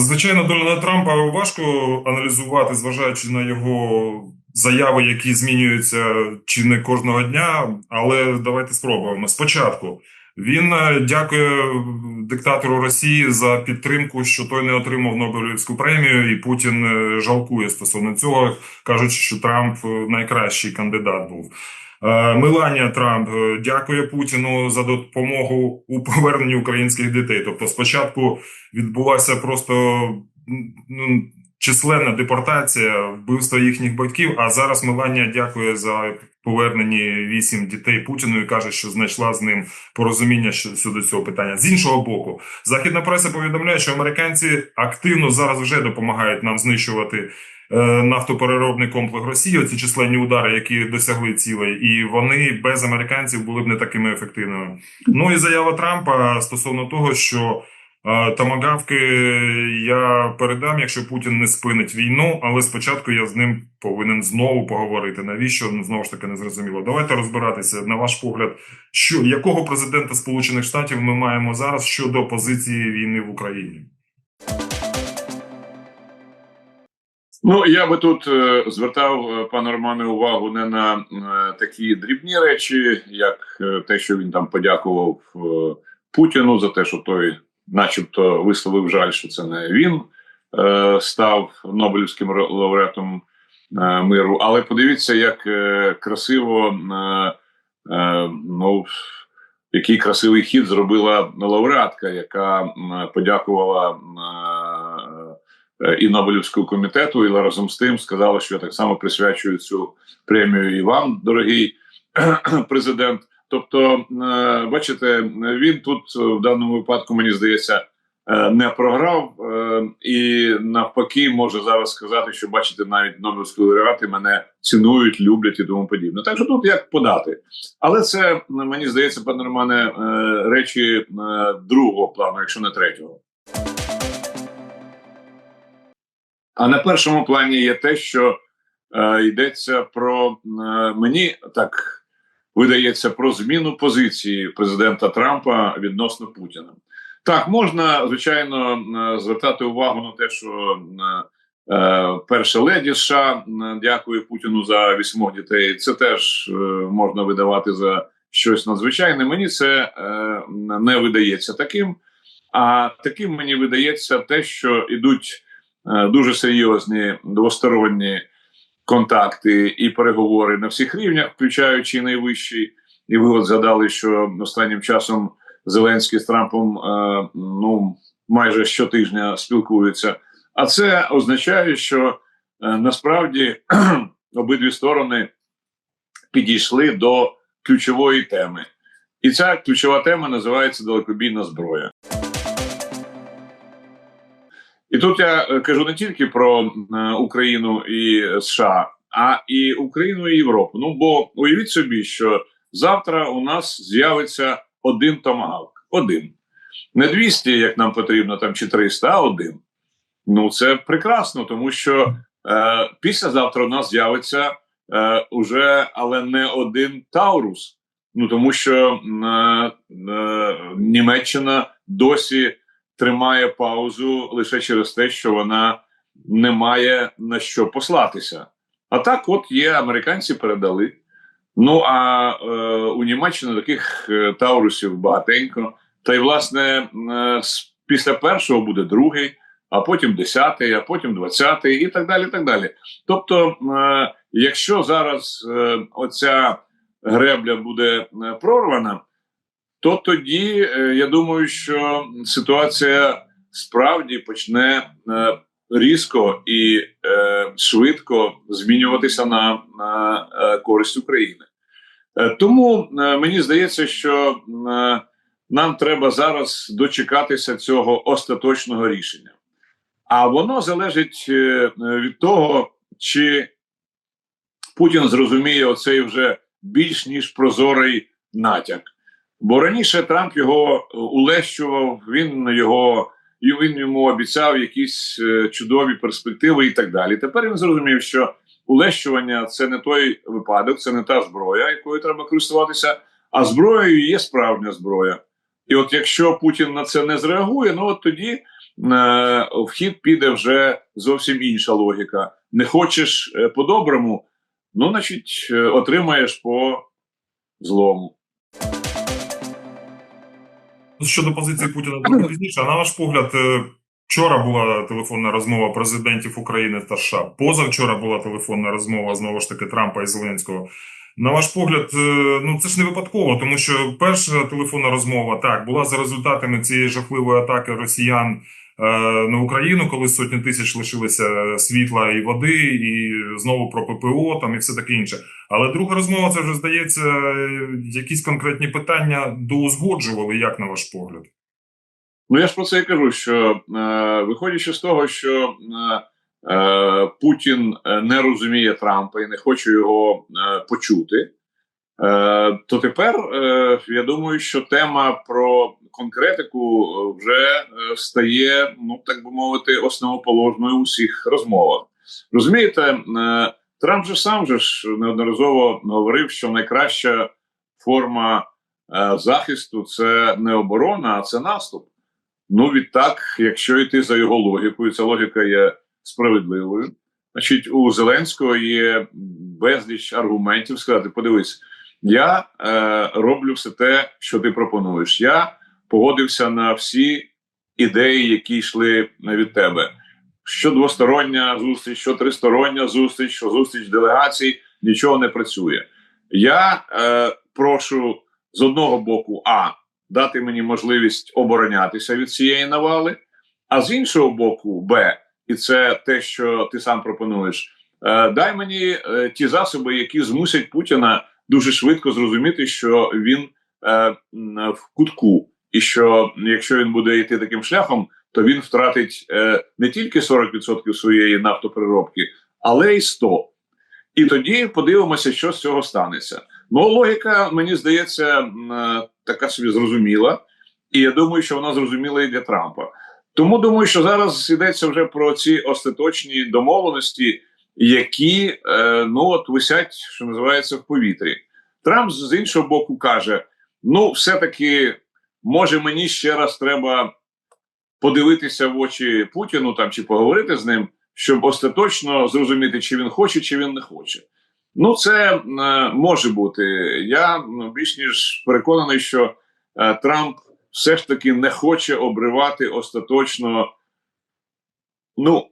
Звичайно, Дональда Трампа важко аналізувати, зважаючи на його заяви, які змінюються чи не кожного дня. Але давайте спробуємо. Спочатку він е, дякує диктатору Росії за підтримку, що той не отримав Нобелівську премію, і Путін е, жалкує стосовно цього, кажучи, що Трамп е, найкращий кандидат був. Е, Меланія Трамп е, дякує Путіну за допомогу у поверненні українських дітей. Тобто, спочатку відбулася просто ну, численна депортація, вбивство їхніх батьків. А зараз Меланія дякує за повернені вісім дітей Путіну і каже, що знайшла з ним порозуміння щодо цього питання. З іншого боку, західна преса повідомляє, що американці активно зараз вже допомагають нам знищувати е, нафтопереробний комплекс Росії. Оці численні удари, які досягли цілей, і вони без американців були б не такими ефективними. Ну і заява Трампа стосовно того, що е, тамагавки я передам, якщо Путін не спинить війну, але спочатку я з ним повинен знову поговорити. Навіщо ну знову ж таки не зрозуміло. Давайте розбиратися на ваш погляд, що якого президента Сполучених Штатів ми маємо зараз щодо позиції війни в Україні. Ну я би тут е, звертав е, пане Романе увагу не на такі дрібні речі, як те, що він там подякував Путіну за те, що той, начебто, висловив жаль, що це не він е, став Нобелівським ре- лауреатом е, миру. Але подивіться, як е, красиво е, е, ну. Який красивий хід зробила лауреатка, яка м, подякувала е, і Нобелівського комітету, і разом з тим сказала, що я так само присвячую цю премію і вам, дорогий президент. Тобто, е, бачите, він тут в даному випадку, мені здається, е, не програв, е, і навпаки, може зараз сказати, що бачите, навіть Нобелівські лауреати мене цінують, люблять і тому подібне. Так що тут як подати. Але це мені здається, пане Романе, речі другого плану, якщо не третього. А на першому плані є те, що е, йдеться про е, мені так видається про зміну позиції президента Трампа відносно Путіна. Так, можна звичайно е, звертати увагу на те, що е, е, перша леді США е, дякує Путіну за вісьмох дітей. Це теж можна видавати за щось надзвичайне. Мені це не видається таким. А таким мені видається те, що ідуть дуже серйозні двосторонні контакти і переговори на всіх рівнях, включаючи найвищий. І ви от згадали, що останнім часом Зеленський з Трампом е, ну майже щотижня спілкуються. А це означає, що е, насправді обидві сторони підійшли до ключової теми. І ця ключова тема називається далекобійна зброя. І тут я е, кажу не тільки про е, Україну і США, а і Україну і Європу. Ну бо уявіть собі, що завтра у нас з'явиться один томагавк. Один. Не 200, як нам потрібно, там чи 300, а один. Ну це прекрасно, тому що е, післязавтра у нас з'явиться е, уже, але не один Таурус. Ну тому що е, е, Німеччина досі тримає паузу лише через те, що вона не має на що послатися. А так, от є, американці передали. Ну а е, у Німеччині таких е, таурусів багатенько. Та й власне е, після першого буде другий, а потім десятий, а потім двадцятий, і так далі. так далі. Тобто, е, якщо зараз е, оця гребля буде е, прорвана, то тоді е, я думаю, що ситуація справді почне е, різко і е, швидко змінюватися на, на користь України. Тому мені здається, що нам треба зараз дочекатися цього остаточного рішення. А воно залежить від того, чи Путін зрозуміє оцей вже більш ніж прозорий натяк. Бо раніше Трамп його е, улещував, він його і він йому обіцяв якісь е, чудові перспективи і так далі. Тепер він зрозумів, що улещування це не той випадок, це не та зброя, якою треба користуватися, а зброєю є справжня зброя. І от якщо Путін на це не зреагує, ну от тоді в хід піде вже зовсім інша логіка. Не хочеш е, по-доброму, ну, значить, е, отримаєш по злому. Щодо позиції Путіна трохи пізніше, на ваш погляд, е, вчора була телефонна розмова президентів України та США. Позавчора була телефонна розмова знову ж таки Трампа і Зеленського. На ваш погляд, е, ну це ж не випадково, тому що перша телефонна розмова так була за результатами цієї жахливої атаки росіян на Україну, коли сотні тисяч лишилися світла і води, і знову про ППО там і все таке інше. Але друга розмова це вже здається, е, якісь конкретні питання доузгоджували, як на ваш погляд. Ну я ж про це і кажу: що е, виходячи з того, що е, е, Путін не розуміє Трампа і не хоче його е, почути, е, то тепер е, я думаю, що тема про конкретику вже е, стає, ну так би мовити, основоположною у всіх розмовах. Розумієте, е, Трамп же сам же ж неодноразово говорив, що найкраща форма е, захисту це не оборона, а це наступ. Ну, відтак, якщо йти за його логікою, ця логіка є справедливою. Значить, у Зеленського є безліч аргументів сказати: подивись, я е, роблю все те, що ти пропонуєш. Я погодився на всі ідеї, які йшли від тебе. Що двостороння зустріч, що тристороння зустріч, що зустріч делегацій, нічого не працює. Я е, прошу з одного боку, а дати мені можливість оборонятися від цієї навали, а з іншого боку, Б, і це те, що ти сам пропонуєш. Е, дай мені е, ті засоби, які змусять Путіна дуже швидко зрозуміти, що він е, в кутку, і що якщо він буде йти таким шляхом, то він втратить е, не тільки 40% своєї нафтопереробки, але й 100%. І тоді подивимося, що з цього станеться. Ну, логіка, мені здається, е, така собі зрозуміла, і я думаю, що вона зрозуміла і для Трампа. Тому думаю, що зараз йдеться вже про ці остаточні домовленості, які е, ну от висять, що називається, в повітрі. Трамп з іншого боку каже: ну, все-таки, може, мені ще раз треба подивитися в очі Путіну там чи поговорити з ним, щоб остаточно зрозуміти, чи він хоче, чи він не хоче. Ну, це е, може бути. Я ну, більш ніж переконаний, що е, Трамп все ж таки не хоче обривати остаточно, ну,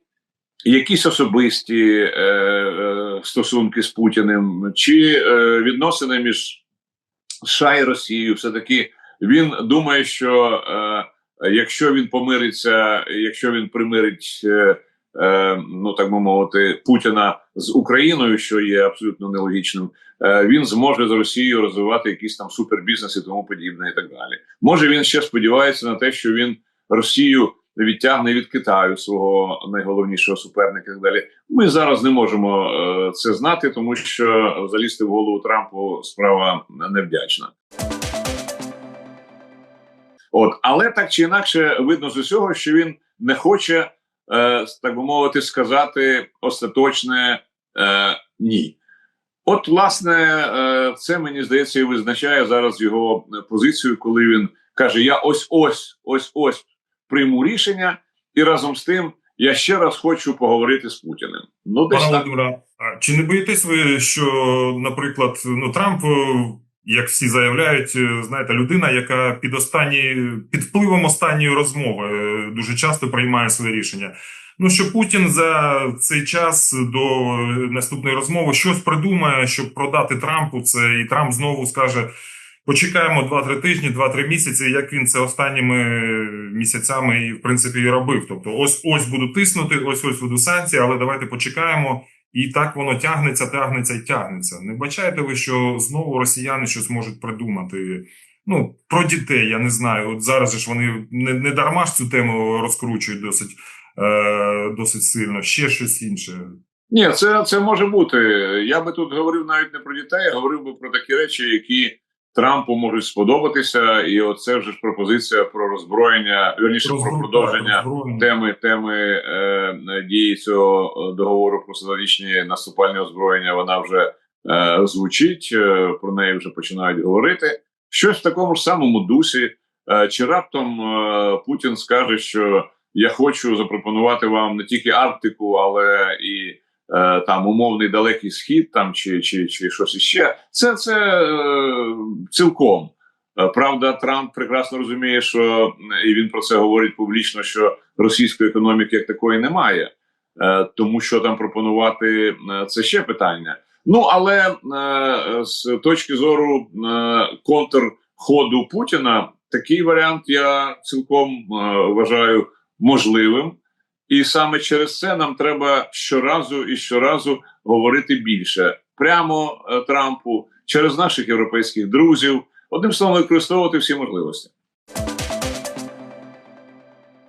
якісь особисті е, е, стосунки з Путіним, чи е, відносини між США і Росією. Все таки він думає, що е, якщо він помириться, якщо він примирить. Е, Е, ну так би мовити, Путіна з Україною, що є абсолютно нелогічним, е, він зможе з Росією розвивати якісь там супербізнес і тому подібне, і так далі. Може він ще сподівається на те, що він Росію відтягне від Китаю свого найголовнішого суперника. і так Далі ми зараз не можемо е, це знати, тому що залізти в голову Трампу справа невдячна. От, але так чи інакше, видно з усього, що він не хоче е, так би мовити, сказати остаточне е, ні. От, власне, е, це мені здається і визначає зараз його позицію, коли він каже: Я ось ось ось ось прийму рішення, і разом з тим я ще раз хочу поговорити з Путіним. Ну, десь так. Чи не боїтесь ви, що, наприклад, ну Трамп, е, як всі заявляють, е, знаєте, людина, яка під останні під впливом останньої розмови е, дуже часто приймає своє рішення. Ну що Путін за цей час до наступної розмови щось придумає, щоб продати Трампу це, і Трамп знову скаже: почекаємо 2-3 тижні, 2-3 місяці, як він це останніми місяцями і в принципі і робив. Тобто, ось ось буду тиснути, ось ось буду санкції, але давайте почекаємо. І так воно тягнеться, тягнеться і тягнеться. Не бачаєте ви, що знову росіяни щось можуть придумати? Ну про дітей я не знаю. От зараз ж вони не, не дарма ж цю тему розкручують досить е, досить сильно. Ще щось інше. Ні, це, це може бути. Я би тут говорив навіть не про дітей, а говорив би про такі речі, які Трампу можуть сподобатися, і оце вже ж пропозиція про роззброєння, верніше про продовження роззброєння. теми теми е, дії цього договору про стратегічні наступальні озброєння. Вона вже е, звучить. е, про неї вже починають говорити. Щось в такому ж самому дусі. Е, чи раптом е, Путін скаже, що я хочу запропонувати вам не тільки Арктику, але і там умовний далекий схід, там чи, чи, чи щось іще. Це це е, цілком. Е, Правда, Трамп прекрасно розуміє, що і він про це говорить публічно, що російської економіки як такої немає. Е, Тому що там пропонувати е, це ще питання. Ну але е, з точки зору е, контрходу Путіна, такий варіант я цілком е, вважаю можливим, і саме через це нам треба щоразу і щоразу говорити більше прямо е, Трампу через наших європейських друзів. Одним словом, використовувати всі можливості.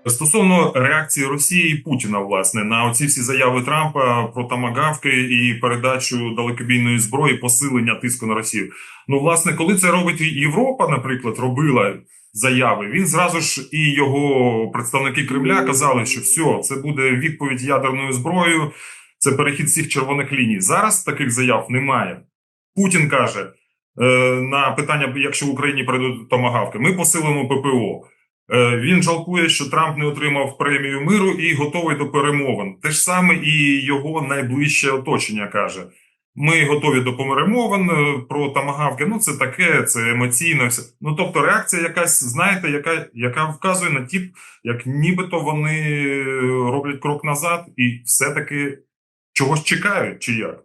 Стосовно реакції Росії і Путіна, власне, на оці всі заяви Трампа про тамагавки і передачу далекобійної зброї, посилення тиску на Росію. Ну, власне, коли це робить Європа, наприклад, робила заяви, він зразу ж і його представники Кремля казали, що все, це буде відповідь ядерною зброєю, це перехід всіх червоних ліній. Зараз таких заяв немає. Путін каже е, на питання, якщо в Україні перейдуть томагавки, ми посилимо ППО. Е, Він жалкує, що Трамп не отримав премію миру і готовий до перемовин. Те ж саме і його найближче оточення каже: ми готові до перемовин е, про тамагавки. Ну це таке, це емоційно. все. Ну тобто, реакція якась, знаєте, яка, яка вказує на ті, як нібито вони е, роблять крок назад і все-таки чогось чекають, чи як?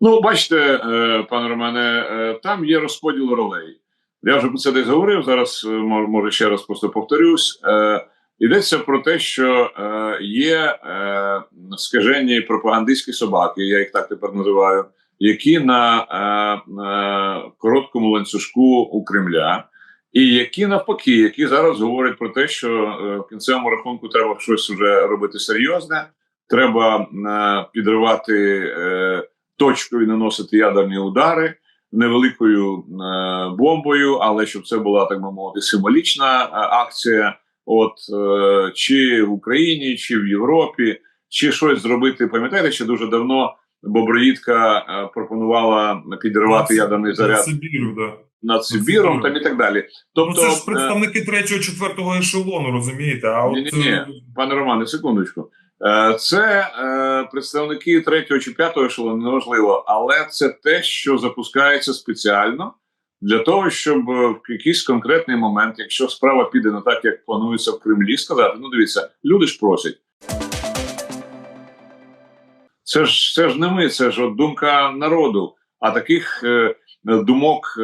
Ну, бачите, е, пане Романе, там є розподіл ролей. Я вже про це десь говорив. Зараз може ще раз просто повторюсь. Йдеться про те, що е, є е, скажені пропагандистські собаки, я їх так тепер називаю, які на, е, на короткому ланцюжку у Кремля, і які навпаки, які зараз говорять про те, що е, в кінцевому рахунку треба щось вже робити серйозне, треба е, підривати е, точку і наносити ядерні удари невеликою е, бомбою, але щоб це була так би мовити символічна е, акція. От е, чи в Україні, чи в Європі, чи щось зробити. Пам'ятаєте, що дуже давно Боброїдка е, пропонувала підірвати ядерний заряд Сибірю, да. над Сибіром, там і так далі. Тобто, ну, це ж е, представники третього, четвертого ешелону, розумієте? А от Ні-ні-ні. е, Пане Романе, секундочку. Це представники третього чи п'ятого ешелону, неважливо, але це те, що запускається спеціально для того, щоб в якийсь конкретний момент, якщо справа піде не так, як планується в Кремлі, сказати: ну дивіться, люди ж просять. Це ж це ж не ми, це ж от думка народу. А таких е, думок е,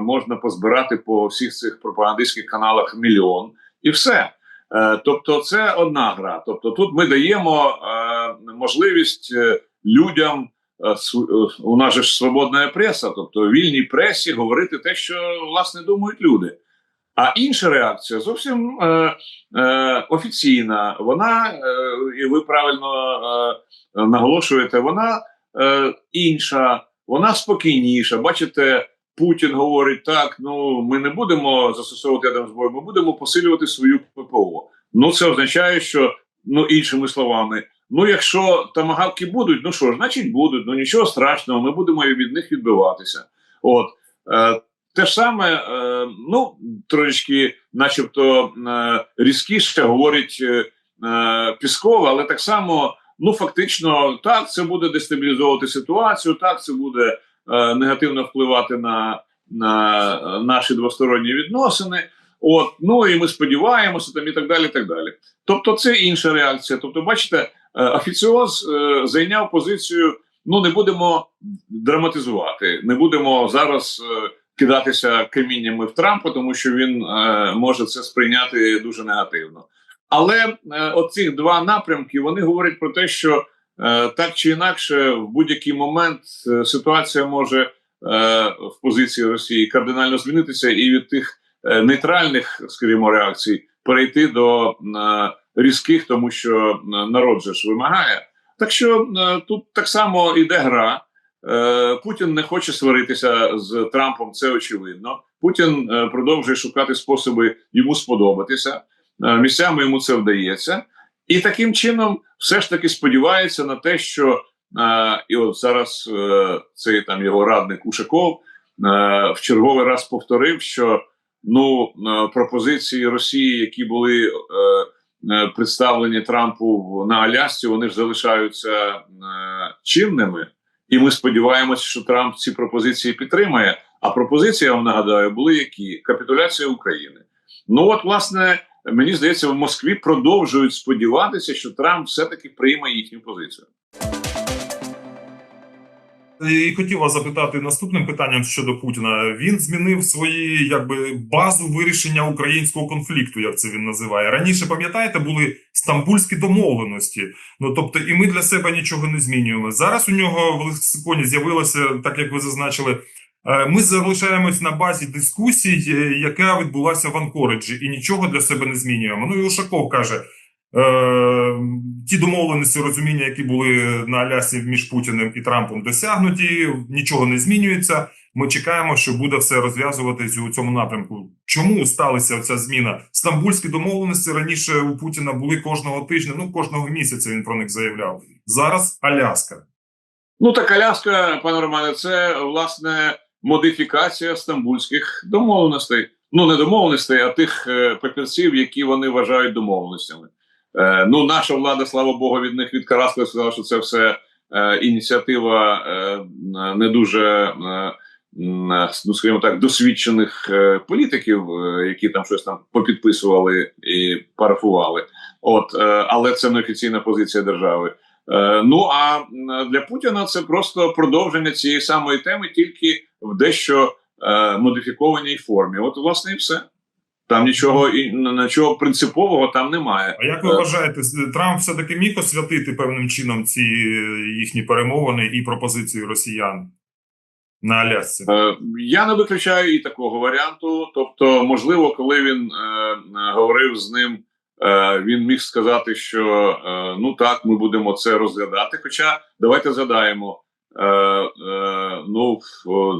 можна позбирати по всіх цих пропагандистських каналах мільйон, і все. Е, Тобто, це одна гра. Тобто, тут ми даємо е, можливість е, людям. е, е, У нас же ж свободна преса, тобто вільній пресі говорити те, що власне думають люди. А інша реакція зовсім е, е, офіційна. Вона, е, і ви правильно е, наголошуєте, вона е, інша, вона спокійніша. Бачите, Путін говорить так: ну ми не будемо застосовувати ядерну зброю, ми будемо посилювати свою ППО. Ну це означає, що ну іншими словами, ну якщо тамагавки будуть, ну що ж, значить будуть. Ну нічого страшного, ми будемо від них відбиватися. От е, те ж саме, е, ну трошечки, начебто, е, різкіше говорить е, Пісков, але так само. Ну, фактично, так, це буде дестабілізовувати ситуацію, так, це буде негативно впливати на, на наші двосторонні відносини. От, ну і ми сподіваємося, там і так далі. і так далі. Тобто, це інша реакція. Тобто, бачите, офіціоз зайняв позицію: ну не будемо драматизувати, не будемо зараз кидатися каміннями в Трампа, тому що він е, може це сприйняти дуже негативно. Але е, оці два напрямки вони говорять про те, що е, так чи інакше, в будь-який момент е, ситуація може е, в позиції Росії кардинально змінитися, і від тих е, нейтральних, скажімо, реакцій перейти до е, різких, тому що е, народ же ж вимагає. Так що е, тут так само йде гра. Е, Путін не хоче сваритися з Трампом, це очевидно. Путін е, продовжує шукати способи йому сподобатися. Е, Місцями йому це вдається, і таким чином все ж таки сподівається на те, що і от зараз цей там його радник Ушаков в черговий раз повторив, що ну пропозиції Росії, які були представлені Трампу на Алясці, вони ж залишаються чинними, і ми сподіваємося, що Трамп ці пропозиції підтримає. А пропозиції, я вам нагадаю, були які капітуляція України. Ну от, власне, мені здається, в Москві продовжують сподіватися, що Трамп все-таки прийме їхню позицію. І хотів вас запитати наступним питанням щодо Путіна. Він змінив свої якби базу вирішення українського конфлікту, як це він називає. Раніше пам'ятаєте, були стамбульські домовленості. Ну тобто, і ми для себе нічого не змінюємо. Зараз у нього в лексиконі з'явилося, так як ви зазначили. е, Ми залишаємось на базі дискусій, е, яка відбулася в Анкориджі, і нічого для себе не змінюємо. Ну і Ушаков каже: Е, ті домовленості розуміння, які були на Алясі між Путіним і Трампом, досягнуті, нічого не змінюється. Ми чекаємо, що буде все розв'язуватись у цьому напрямку. Чому сталася ця зміна? Стамбульські домовленості раніше у Путіна були кожного тижня, ну кожного місяця він про них заявляв. Зараз Аляска. Ну так Аляска, пане Романе, це власне модифікація стамбульських домовленостей. Ну не домовленостей, а тих е, папірців, які вони вважають домовленостями. Е, ну, наша влада, слава Богу, від них відкараскала, сказала, що це все е, ініціатива е, не дуже, е, ну скажімо так, досвідчених е, політиків, е, які там щось там попідписували і парафували. От, е, але це не офіційна позиція держави. Е, ну а для Путіна це просто продовження цієї самої теми, тільки в дещо е, модифікованій формі. От, власне, і все. Там нічого і нічого принципового там немає. А як ви Е. вважаєте, Трамп все таки міг освятити певним чином ці е, їхні перемовини і пропозиції росіян на Алясці? Е, Я не виключаю і такого варіанту. Тобто, можливо, коли він е, говорив з ним, е, він міг сказати, що е, ну так, ми будемо це розглядати. Хоча давайте згадаємо. Е, е, ну,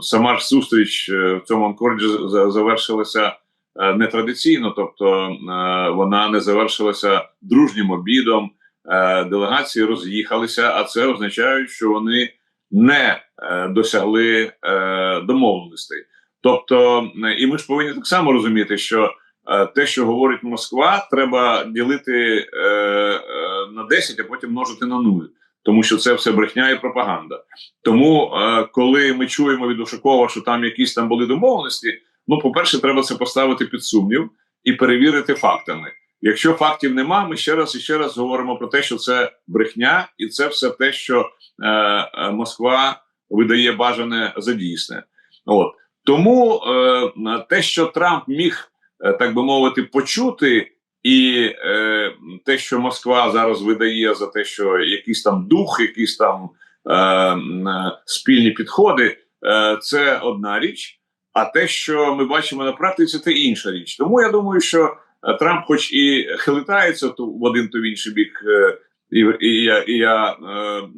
сама ж зустріч в цьому анкорджі завершилася нетрадиційно, тобто е, вона не завершилася дружнім обідом. Е, делегації роз'їхалися, а це означає, що вони не е, досягли е, домовленостей. Тобто, е, і ми ж повинні так само розуміти, що е, те, що говорить Москва, треба ділити е, е, на 10, а потім множити на 0. Тому що це все брехня і пропаганда. Тому, е, коли ми чуємо від Ушакова, що там якісь там були домовленості, ну, по-перше, треба це поставити під сумнів і перевірити фактами. Якщо фактів нема, ми ще раз і ще раз говоримо про те, що це брехня, і це все те, що е, е, Москва видає бажане за дійсне. От тому е, те, що Трамп міг, е, так би мовити, почути, і е, те, що Москва зараз видає за те, що якийсь там дух, якісь там е, е, спільні підходи, е, це одна річ. А те, що ми бачимо на практиці, це інша річ. Тому я думаю, що е, Трамп, хоч і хилитається в один то в інший бік, е, і, і я, і я е,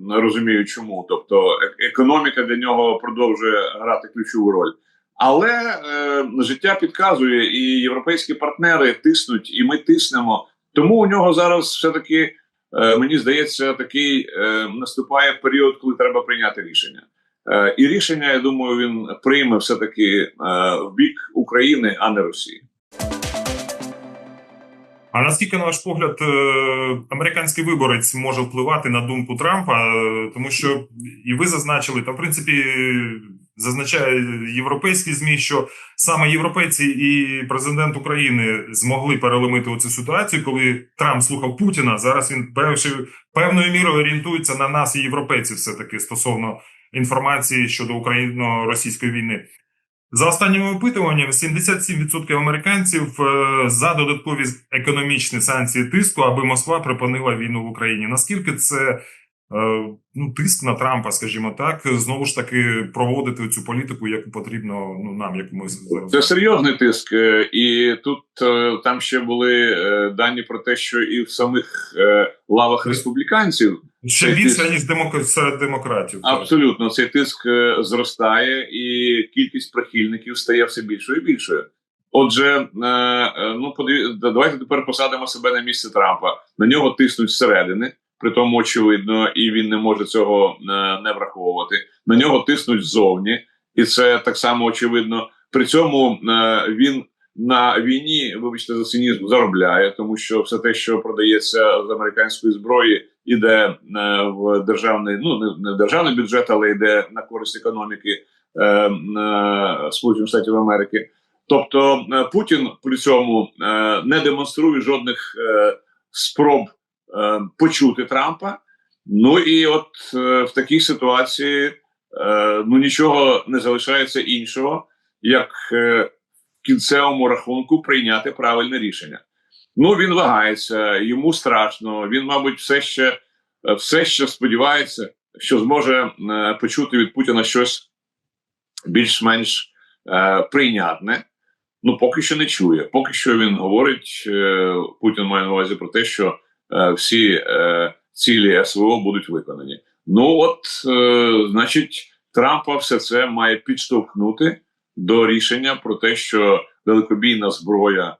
розумію, чому. Тобто, е- економіка для нього продовжує грати ключову роль. Але е, життя підказує, і європейські партнери тиснуть, і ми тиснемо. Тому у нього зараз все таки е, мені здається, такий е, наступає період, коли треба прийняти рішення. Е, і рішення, я думаю, він прийме все таки е, в бік України, а не Росії. А наскільки, на ваш погляд, е, американський виборець може впливати на думку Трампа? Тому що і ви зазначили, та в принципі зазначає європейські змі, що саме європейці і президент України змогли переломити оцю ситуацію, коли Трамп слухав Путіна. Зараз він певши- певною мірою орієнтується на нас, і європейців, все таки стосовно інформації щодо україно-російської війни. За останніми опитуваннями, 77% американців е, за додаткові економічні санкції тиску, аби Москва припинила війну в Україні. Наскільки це е, ну тиск на Трампа, скажімо так, знову ж таки проводити цю політику, яку потрібно ну нам, як ми зараз Це серйозний тиск, е, і тут там ще були дані про те, що і в самих лавах республіканців ще більше ніж демок... серед демократів. абсолютно цей тиск е, зростає, і кількість прихильників стає все більшою і більшою. Отже, е, е, ну подиві... давайте тепер посадимо себе на місце Трампа. На нього тиснуть зсередини, при тому очевидно, і він не може цього не враховувати. На нього тиснуть ззовні, і це так само очевидно. При цьому він на війні, вибачте за цинізм, заробляє, тому що все те, що продається з американської зброї, іде е, в державний, ну не, в державний бюджет, але йде на користь економіки е, е, Сполучених Штатів Америки. Тобто е, Путін при цьому е, не демонструє жодних е, спроб е, почути Трампа. Ну і от е, в такій ситуації е, ну нічого не залишається іншого, як е, кінцевому рахунку прийняти правильне рішення. Ну він вагається, йому страшно. Він, мабуть, все ще все ще сподівається, що зможе е, почути від Путіна щось більш-менш е, прийнятне. Ну, поки що не чує. Поки що він говорить, е, Путін має на увазі про те, що е, всі цілі СВО будуть виконані. Ну от, значить, Трампа все це має підштовхнути до рішення про те, що далекобійна зброя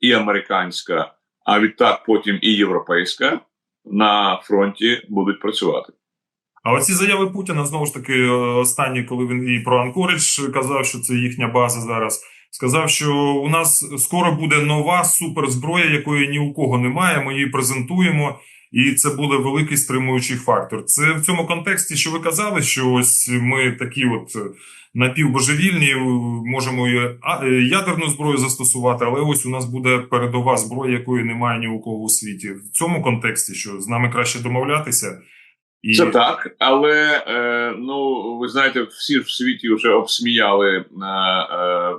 і американська, а відтак потім і європейська на фронті будуть працювати. А оці заяви Путіна знову ж таки е, останні, коли він і про Анкоридж казав, що це їхня база зараз. Сказав, що у нас скоро буде нова суперзброя, якої ні у кого немає. Ми її презентуємо, і це буде великий стримуючий фактор. Це в цьому контексті, що ви казали, що ось ми такі, от е, напівбожевільні, е, можемо е, ядерну зброю застосувати, але ось у нас буде передова зброя, якої немає ні у кого у світі. В цьому контексті, що з нами краще домовлятися. І... Це так, але е, ну ви знаєте, всі в світі вже обсміяли е, е,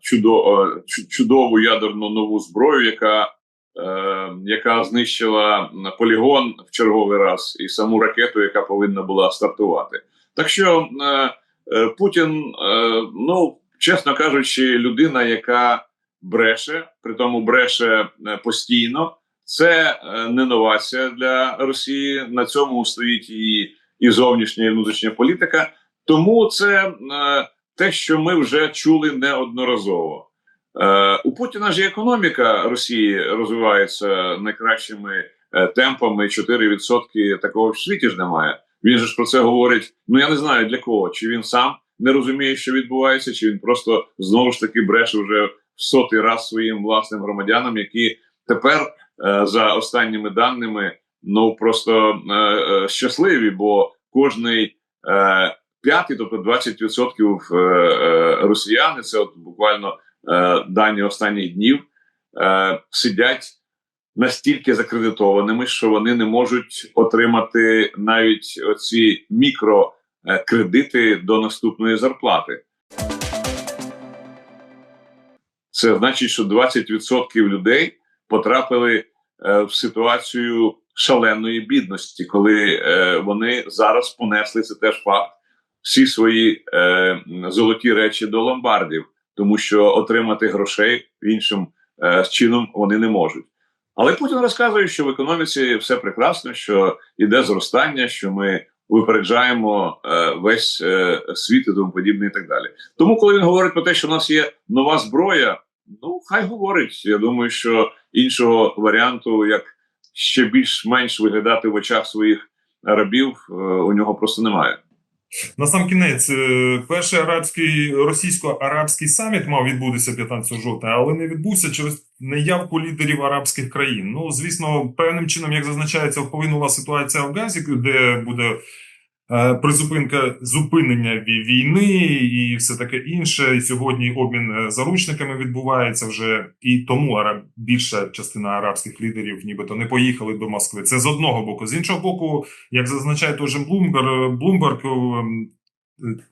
чудо, чудову ядерну нову зброю, яка, яка знищила полігон в черговий раз і саму ракету, яка повинна була стартувати. Так що е, е, Путін, е, ну чесно кажучи, людина, яка бреше, при тому бреше постійно. Це не новація для Росії. На цьому стоїть і, і зовнішня, і внутрішня політика. Тому це те, що ми вже чули неодноразово. Е, у Путіна ж і економіка Росії розвивається найкращими е, темпами. 4% такого в світі ж немає. Він же ж про це говорить. Ну я не знаю для кого. Чи він сам не розуміє, що відбувається, чи він просто знову ж таки бреше вже в сотий раз своїм власним громадянам, які тепер е, за останніми даними, ну просто щасливі, бо кожний п'ятий, тобто 20% е, е, росіяни, це от буквально дані останніх днів, е, сидять настільки закредитованими, що вони не можуть отримати навіть оці мікрокредити до наступної зарплати. Це значить, що 20% людей потрапили е, в ситуацію шаленої бідності, коли е, вони зараз понесли це теж факт всі свої е, золоті речі до ломбардів, тому що отримати грошей іншим е, чином вони не можуть. Але Путін розказує, що в економіці все прекрасно, що йде зростання, що ми випереджаємо е, весь е, світ і тому подібне, і так далі. Тому, коли він говорить про те, що у нас є нова зброя, ну хай говорить. Я думаю, що іншого варіанту, як ще більш-менш виглядати в очах своїх рабів, е, у нього просто немає. На сам кінець, е, перший арабський російсько-арабський саміт мав відбутися 15 жовтня, але не відбувся через неявку лідерів арабських країн. Ну, звісно, певним чином, як зазначається, вплинула ситуація в Газі, де буде призупинка зупинення війни і все таке інше. І сьогодні обмін е, заручниками відбувається вже, і тому араб, більша частина арабських лідерів, нібито не поїхали до Москви. Це з одного боку. З іншого боку, як зазначає той же Блумберг, Блумберг ем,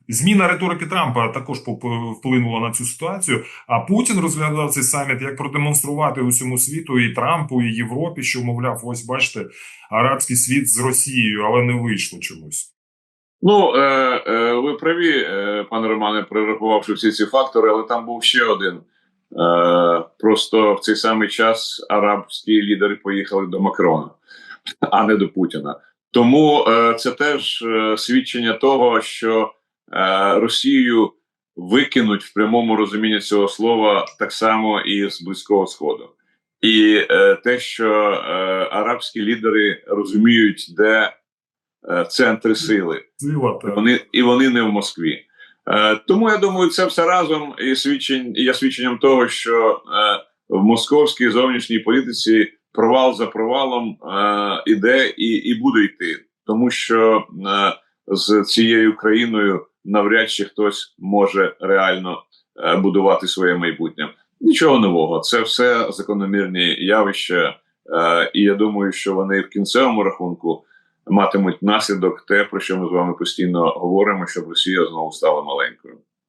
зміна риторики Трампа також вплинула на цю ситуацію. А Путін розглядав цей саміт як продемонструвати усьому світу і Трампу, і Європі, що мовляв, ось бачите, арабський світ з Росією, але не вийшло чомусь. Ну е, е, ви праві, е, пане Романе, перерахувавши всі ці фактори, але там був ще один. Е, просто в цей самий час арабські лідери поїхали до Макрона, а не до Путіна. Тому е, це теж е, свідчення того, що е, Росію викинуть в прямому розумінні цього слова так само і з близького сходу. І е, те, що е, арабські лідери розуміють, де центри сили, вони і вони не в Москві. Е, тому я думаю, це все разом і свідчень є свідченням того, що е, в московській зовнішній політиці провал за провалом е, іде і, і буде йти, тому що е, з цією країною навряд чи хтось може реально е, будувати своє майбутнє. Нічого нового, це все закономірні явища, е, і я думаю, що вони в кінцевому рахунку матимуть наслідок те, про що ми з вами постійно говоримо, щоб Росія знову стала маленькою.